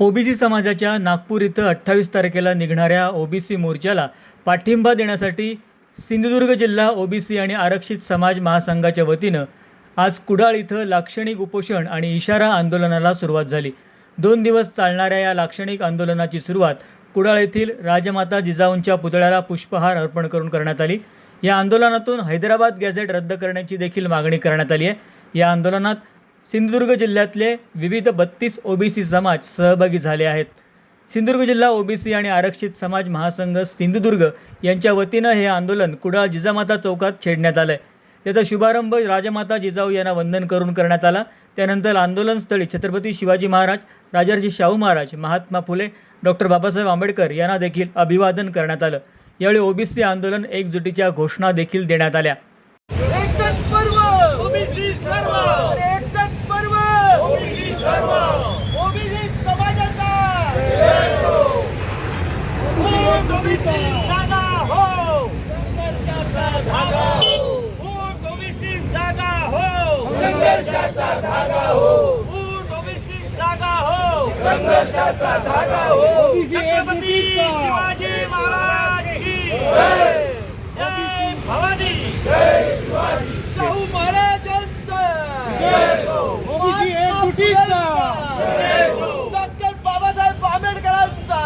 OBC समाजाच्या नागपूर इथं अठ्ठावीस तारखेला निघणाऱ्या ओबीसी मोर्चाला पाठिंबा देण्यासाठी सिंधुदुर्ग जिल्हा ओबीसी आणि आरक्षित समाज महासंघाच्या वतीनं आज कुडाळ इथं लाक्षणिक उपोषण आणि इशारा आंदोलनाला सुरुवात झाली. दोन दिवस चालणाऱ्या या लाक्षणिक आंदोलनाची सुरुवात कुडाळ येथील राजमाता जिजाऊंच्या पुतळ्याला पुष्पहार अर्पण करून करण्यात आली. या आंदोलनातून हैदराबाद गॅझेट रद्द करण्याची देखील मागणी करण्यात आली आहे. या आंदोलनात सिंधुदुर्ग जिल्ह्यातले विविध बत्तीस ओबीसी समाज सहभागी झाले आहेत. सिंधुदुर्ग जिल्हा ओबीसी आणि आरक्षित समाज महासंघ सिंधुदुर्ग यांच्या वतीनं हे आंदोलन कुडाळ जिजामाता चौकात छेडण्यात आलं आहे याचा शुभारंभ राजमाता जिजाऊ यांना वंदन करून करण्यात आला. त्यानंतर आंदोलनस्थळी छत्रपती शिवाजी महाराज राजर्षी शाहू महाराज महात्मा फुले डॉक्टर बाबासाहेब आंबेडकर यांना देखील अभिवादन करण्यात आलं. यावेळी ओबीसी आंदोलन एकजुटीच्या घोषणा देखील देण्यात आल्या एकच पर्व ओबीसी सर्व एकच पर्व ओबीसी सर्व ओबीसी समाजाचा ऊट ओबीसी जागा हो! संघर्षाचा धागा ऊट ओबीसी जागा हो! संघर्षाचा धागा हो! ऊट ओबीसी जागा हो! संघर्षाचा धागा हो! छत्रपती शिवाजी महाराज की जय भवानी शाहू महाराजांचा ओबीसी एकजुटीचा डॉक्टर बाबासाहेब आंबेडकरांचा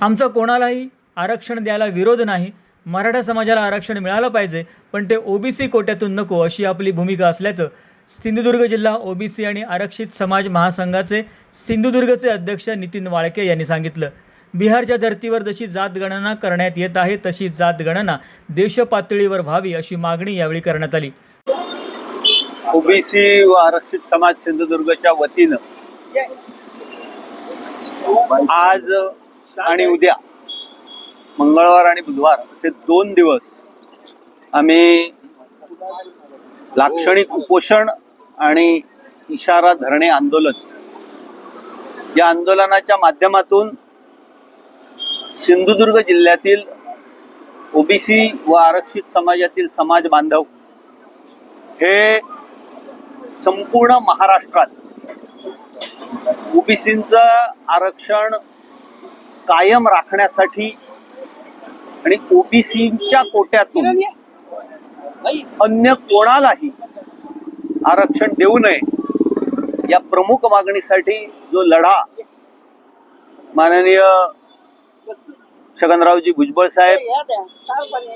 आमचा कोणालाही आरक्षण द्यायला विरोध नाही. मराठा समाजाला आरक्षण मिळालं पाहिजे पण ते ओबीसी कोट्यातून नको अशी आपली भूमिका असल्याचं सिंधुदुर्ग जिल्हा ओबीसी आणि आरक्षित समाज महासंघाचे सिंधुदुर्गचे अध्यक्ष नितीन वाळके यांनी सांगितलं. बिहारच्या धर्तीवर जशी जात गणना करण्यात येत आहे तशी जात गणना देशपातळीवर व्हावी अशी मागणी यावेळी करण्यात आली. ओबीसी व आरक्षित समाज सिंधुदुर्गच्या वतीनं आज आणि उद्या मंगळवार आणि बुधवार असे दोन दिवस आम्ही लाक्षणिक उपोषण आणि इशारा धरणे आंदोलन या आंदोलनाच्या माध्यमातून सिंधुदुर्ग जिल्ह्यातील ओबीसी व आरक्षित समाजातील समाज बांधव हे संपूर्ण महाराष्ट्रात ओबीसींचं आरक्षण कायम राखण्यासाठी आणि ओबीसींच्या कोट्यातून अन्य कोणालाही आरक्षण देऊ नये. या प्रमुख मागणीसाठी जो लढा माननीय छगनरावजी भुजबळ साहेब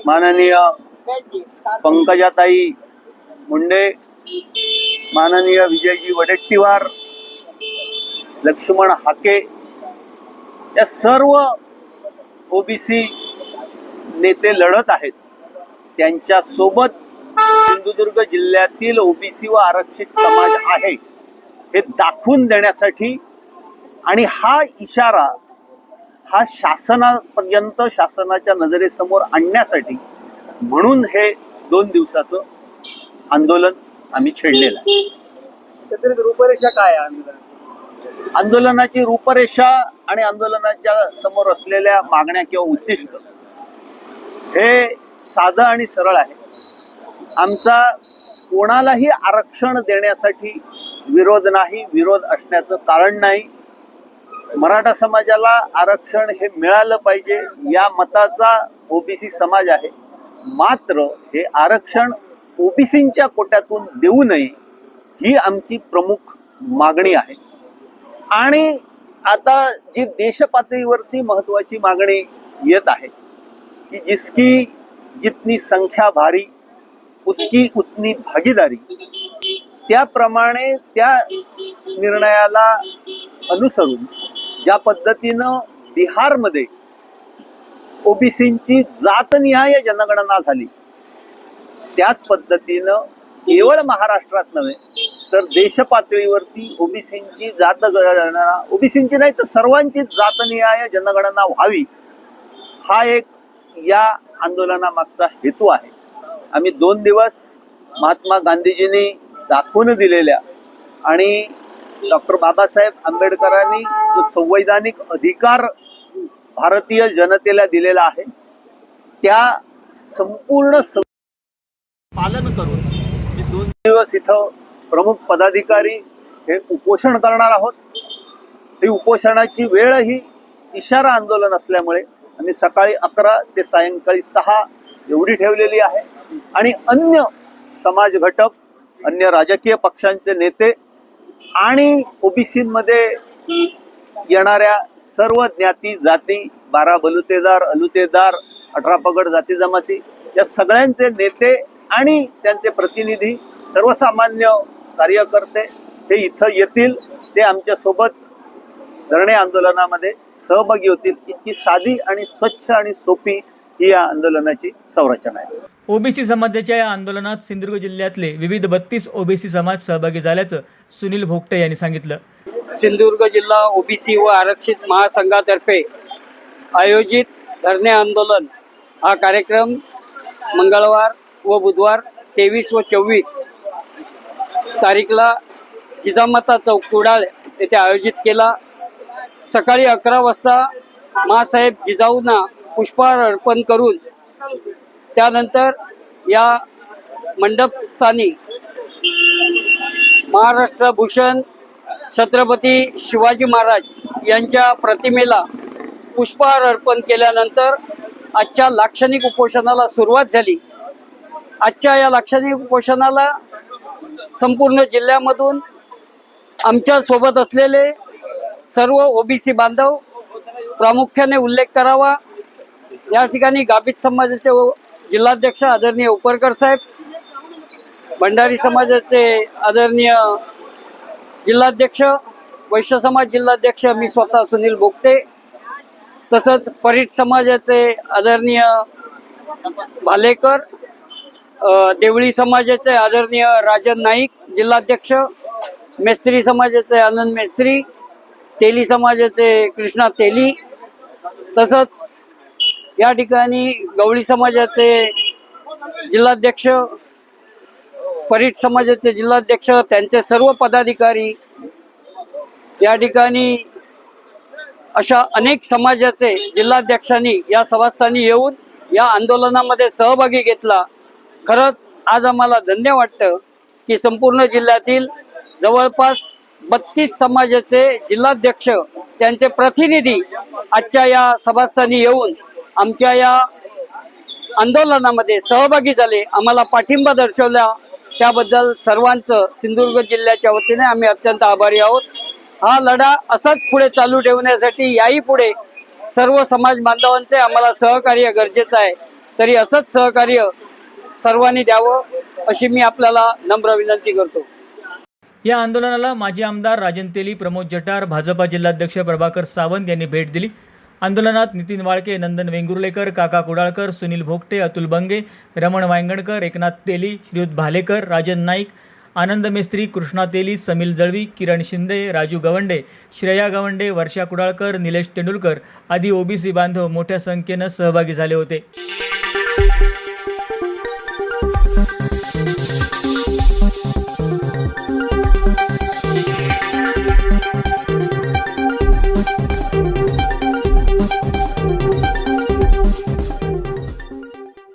माननीय पंकजाताई मुंडे माननीय विजयजी वडेट्टीवार लक्ष्मण हाके या सर्व ओबीसी नेते लढत आहेत. त्यांच्यासोबत सिंधुदुर्ग जिल्ह्यातील ओबीसी व आरक्षित समाज आहे. हे दाखवून देण्यासाठी आणि हा इशारा हा शासनापर्यंत शासनाच्या नजरेसमोर आणण्यासाठी म्हणून हे दोन दिवसाचं आंदोलन आम्ही छेडलेलं आहे. एकत्रित रूपरेषा काय आहे आंदोलन आंदोलनाची रूपरेषा आणि आंदोलनाच्या समोर असलेल्या मागण्या किंवा उद्दिष्ट हे साधं आणि सरळ आहे. आमचा कोणालाही आरक्षण देण्यासाठी विरोध नाही विरोध असण्याचं कारण नाही. मराठा समाजाला आरक्षण हे मिळालं पाहिजे या मताचा ओबीसी समाज आहे. मात्र हे आरक्षण ओबीसींच्या कोट्यातून देऊ नये ही आमची प्रमुख मागणी आहे. आणि आता जी देशपातळीवरती महत्वाची मागणी येत आहे की जिसकी जितनी संख्या भारी उसकी उतनी भागीदारी त्याप्रमाणे त्या निर्णयाला अनुसरून ज्या पद्धतीनं बिहारमध्ये ओबीसींची जातनिहाय जनगणना झाली त्याच पद्धतीनं केवळ महाराष्ट्रात नव्हे तर देशपातळीवरती ओबीसींची जात गणना ओबीसींची नाही तर सर्वांची जातनिहाय जनगणना व्हावी हा एक या आंदोलनामागचा हेतू आहे. आम्ही दोन दिवस महात्मा गांधीजींनी दाखवून दिलेल्या आणि डॉक्टर बाबासाहेब आंबेडकरांनी जो संवैधानिक अधिकार भारतीय जनतेला दिलेला आहे त्या संपूर्ण पालन करून मी दोन दिवस इथं प्रमुख पदाधिकारी हे उपोषण करणार आहोत. ही उपोषणाची वेळ ही इशारा आंदोलन असल्यामुळे आम्ही सकाळी अकरा ते सायंकाळी सहा एवढी ठेवलेली आहे. आणि अन्य समाज घटक अन्य राजकीय पक्षांचे नेते आणि ओबीसीमध्ये येणाऱ्या सर्व ज्ञाती जाती बारा बलुतेदार अलुतेदार अठरा पगड जाती जमाती या सगळ्यांचे नेते आणि त्यांचे प्रतिनिधी सर्वसामान्य कार्यकर्ते हे इथं येतील ते आमच्यासोबत धरणे आंदोलनामध्ये सहभागी होतील. इतकी साधी आणि स्वच्छ आणि सोपी ही या आंदोलनाची संरचना आहे. ओबीसी समाजाच्या या आंदोलनात सिंधुदुर्ग जिल्ह्यातले विविध बत्तीस ओबीसी समाज सहभागी झाल्याचं सुनील भोगटे यांनी सांगितलं. सिंधुदुर्ग जिल्हा ओबीसी व आरक्षित महासंघातर्फे आयोजित धरणे आंदोलन हा कार्यक्रम मंगळवार व बुधवार तेवीस व चोवीस तारीखला जिजामाता चौक कुडाळ येथे आयोजित केला. सकाळी अकरा वाजता मासाहेब जिजाऊंना पुष्पहार अर्पण करून त्यानंतर या मंडपस्थानी महाराष्ट्र भूषण छत्रपती शिवाजी महाराज यांच्या प्रतिमेला पुष्पहार अर्पण केल्यानंतर आजच्या लाक्षणिक उपोषणाला सुरुवात झाली. आजच्या या लाक्षणिक उपोषणाला संपूर्ण जिल्ह्यामधून आमच्यासोबत असलेले सर्व ओबीसी बांधव प्रामुख्याने उल्लेख करावा. या ठिकाणी गाभित समाजाचे जिल्हाध्यक्ष आदरणीय उपरकर साहेब भंडारी समाजाचे आदरणीय जिल्हाध्यक्ष वैश्य समाज जिल्हाध्यक्ष मी स्वतः सुनील बोगटे तसंच परीट समाजाचे आदरणीय भालेकर देवळी समाजाचे आदरणीय राजन नाईक जिल्हाध्यक्ष मेस्त्री समाजाचे आनंद मेस्त्री तेली समाजाचे कृष्णा तेली तसंच या ठिकाणी गवळी समाजाचे जिल्हाध्यक्ष परीट समाजाचे जिल्हाध्यक्ष त्यांचे सर्व पदाधिकारी या ठिकाणी अशा अनेक समाजाचे जिल्हाध्यक्षांनी या सभास्थानी येऊन या आंदोलनामध्ये सहभागी घेतला. खरंच आज आम्हाला धन्य वाटतं की संपूर्ण जिल्ह्यातील जवळपास बत्तीस समाजाचे जिल्हाध्यक्ष त्यांचे प्रतिनिधी आजच्या या सभास्थानी येऊन आमच्या या आंदोलनामध्ये सहभागी झाले. आम्हाला पाठिंबा दर्शवला. त्याबद्दल सर्वांचं सिंधुदुर्ग जिल्ह्याच्या वतीने आम्ही अत्यंत आभारी आहोत. हा लढा असाच पुढे चालू ठेवण्यासाठी याही पुढे सर्व समाज बांधवांचे आम्हाला सहकार्य गरजेचं आहे. तरी असंच सहकार्य सर्वांनी द्यावं अशी मी आपल्याला नम्र विनंती करतो. या आंदोलनाला माजी आमदार राजन तेली प्रमोद जटार भाजपा जिल्हाध्यक्ष प्रभाकर सावंत यांनी भेट दिली. आंदोलनात नितीन वाळके नंदन वेंगुर्लेकर काका कुडाळकर सुनील भोगटे अतुल बंगे रमण वायंगणकर एकनाथ तेली श्रीयुत भालेकर राजन नाईक आनंद मेस्त्री कृष्णा तेली समील जळवी किरण शिंदे राजू गवंडे श्रेया गवंडे वर्षा कुडाळकर निलेश तेंडुलकर आदी ओबीसी बांधव मोठ्या संख्येनं सहभागी झाले होते. Thank you.